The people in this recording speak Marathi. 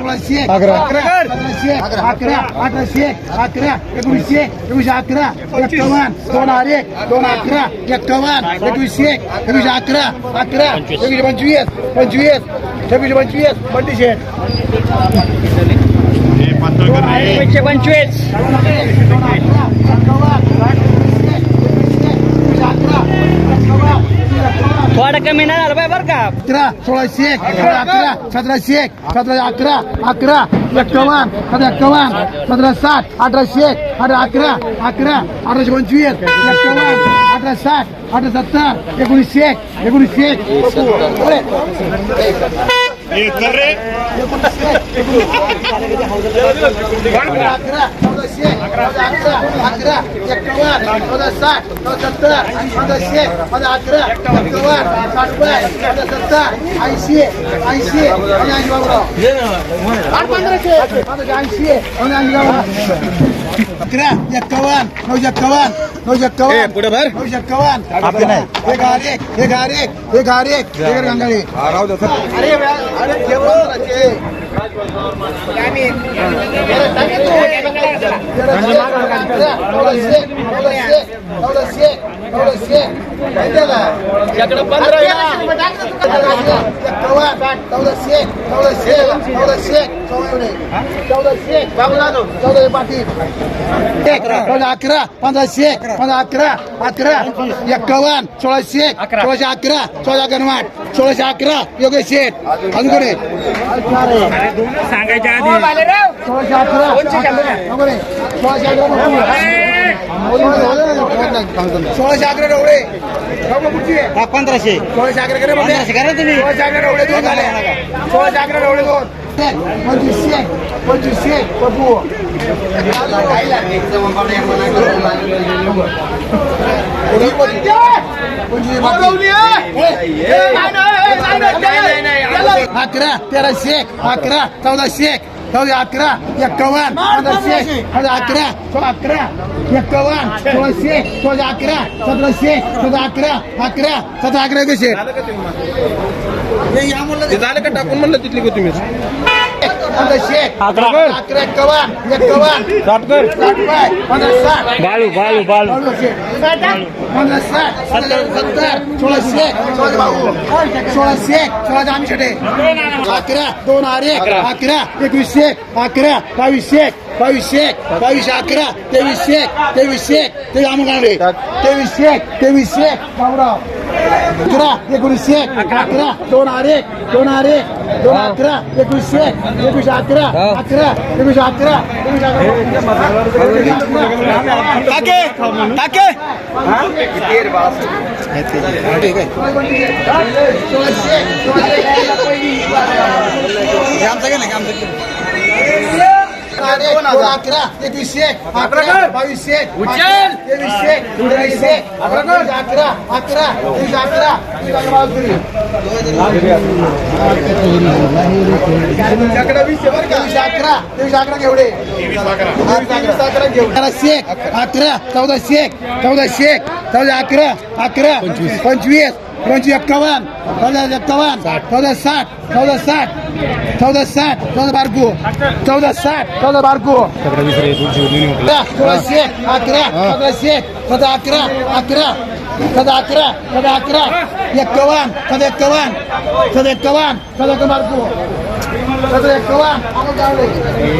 सोळाशे अकरा. अकरा. सतराशे अकरा. अठराशे अकरा. एकोणीसशे एकोणीसशे अकरा. एक्कावन्न दोन आरे दोन अकरा. एक्कावन्न एकवीसशे एकवीसशे अकरा. अकरा. एकवीसशे पंचवीस. पंचवीस. छब्बीसशे पंचवीस. पंचवीसशे एकशे पंचवीस. बरं का? अकरा सोळाशे अकरा सतराशे सतरा अकरा अकरा एक्कावन्न सतरा एक्कावन्न सतरा साठ अठराशे अठरा अकरा अकरा अठराशे पंचवीस एक्कावन्न अठरा साठ अठरा सत्तर एकोणीसशे एकोणीसशे अरे, अकरा चौदाशे अकरा अकरा एक्कावन्न चौदा साठ चौदा सत्तर अकरा एक्कावन्न साठ रुपये पंधरा सत्तर ऐंशी ऐंशी आणि ऐंशी बाबूराव आठ पंधराशे पंधराशे ऐंशी आणि ऐंशी बाबूराव अकरा एक्कावन्न नऊशे एक्कावन्न नऊशे एक्कावन्न पुढे भर नऊशे एक्कावन्न एक आर एक एक आर एक एक गंगाळी अरे अरे अकरा पंधरा पंधराशे पंधरा अकरा अकरा एक्कावन्न सोळाशे सोळाशे अकरा सोळा गणवाट सोळाशे अकरा योगेश शेठ अजून कोणी सांगायच्या आधी सोळाशे अकरा नको रे. सोळाशे अकरा नको. सोळाशे अकरा डवळे नको पुढची आहे. पंधराशे सोळाशे अकरा करे म्हणजे पंधराशे करा तुम्ही. सोळाशे अकरा दोन झाले सोळाशे अकरा डवळे दोन पंचवीसशे पंचवीसशे बबू अकरा तेराशे अकरा चौदाशे चौदा अकरा एक्कावन्न पंधराशे पंधरा अकरा अकरा एक्कावन्न सोळाशे चौदा अकरा सतराशे चौदा अकरा अकरा सतरा अकरा कसे झालं का टाकून म्हणलं तिथली का तुम्ही बालू पंधरा साठ सत्तर सोळाशे सोळाशे सोळाशे छटे अकरा दोन आरे अकरा. एकवीसशे अकरा बावीसशे बावीसशे बावीसशे अकरा तेवीसशे तेवीसशे ते आम्ही तेवीसशे तेवीसशे बाबूराव. अकरा एकोणीसशे अकरा. दोन आरे दोन आरे दोन अकरा एकवीसशे एकवीसशे अकरा अकरा अकरा एकवीसशे अकरा. काय नाही आमचं अकरा एकवीसशे अकरा बावीसशे तेवीसशे तेवीसशे अकरा अकरा तेवीस अकरा. तेवीस अकरा तेवीस अकरा घेवडे. तेवीस अकरा. घेऊ. अकराशे अकरा चौदाशे चौदाशे चौदा अकरा अकरा पंचवीस. पंचवीस. पंचवीस एक्कावन्न चौदा एक्कावन्न चौदा साठ चौदा साठ चौदा साठ चौदा बारकू चौदा साठ चौदा बारकू सोळाशे अकरा सतराशे सदा अकरा अकरा सदा अकरा सदा अकरा एक्कावन्न सदा एक्कावन्न सदा एक्कावन्न सदा बारकू सदा एक्कावन्न